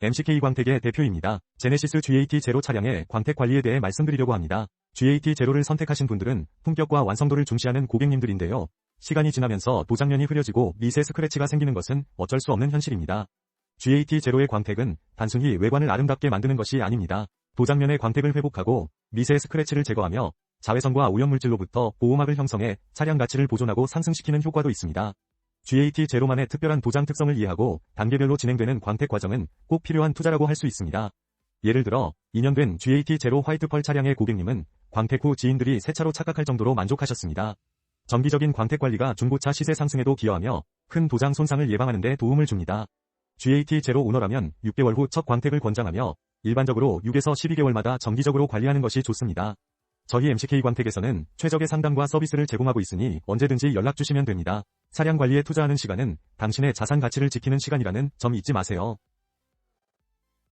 MCK 광택의 대표입니다. 제네시스 GAT 제로 차량의 광택 관리에 대해 말씀드리려고 합니다. GAT 제로를 선택하신 분들은 품격과 완성도를 중시하는 고객님들인데요. 시간이 지나면서 도장면이 흐려지고 미세 스크래치가 생기는 것은 어쩔 수 없는 현실입니다. GAT 제로의 광택은 단순히 외관을 아름답게 만드는 것이 아닙니다. 도장면의 광택을 회복하고 미세 스크래치를 제거하며 자외선과 오염물질로부터 보호막을 형성해 차량 가치를 보존하고 상승시키는 효과도 있습니다. GAT 제로만의 특별한 도장 특성을 이해하고 단계별로 진행되는 광택 과정은 꼭 필요한 투자라고 할 수 있습니다. 예를 들어 2년 된 GAT 제로 화이트 펄 차량의 고객님은 광택 후 지인들이 새 차로 착각할 정도로 만족하셨습니다. 정기적인 광택 관리가 중고차 시세 상승에도 기여하며 큰 도장 손상을 예방하는 데 도움을 줍니다. GAT 제로 오너라면 6개월 후 첫 광택을 권장하며 일반적으로 6에서 12개월마다 정기적으로 관리하는 것이 좋습니다. 저희 MCK 광택에서는 최적의 상담과 서비스를 제공하고 있으니 언제든지 연락 주시면 됩니다. 차량 관리에 투자하는 시간은 당신의 자산 가치를 지키는 시간이라는 점 잊지 마세요.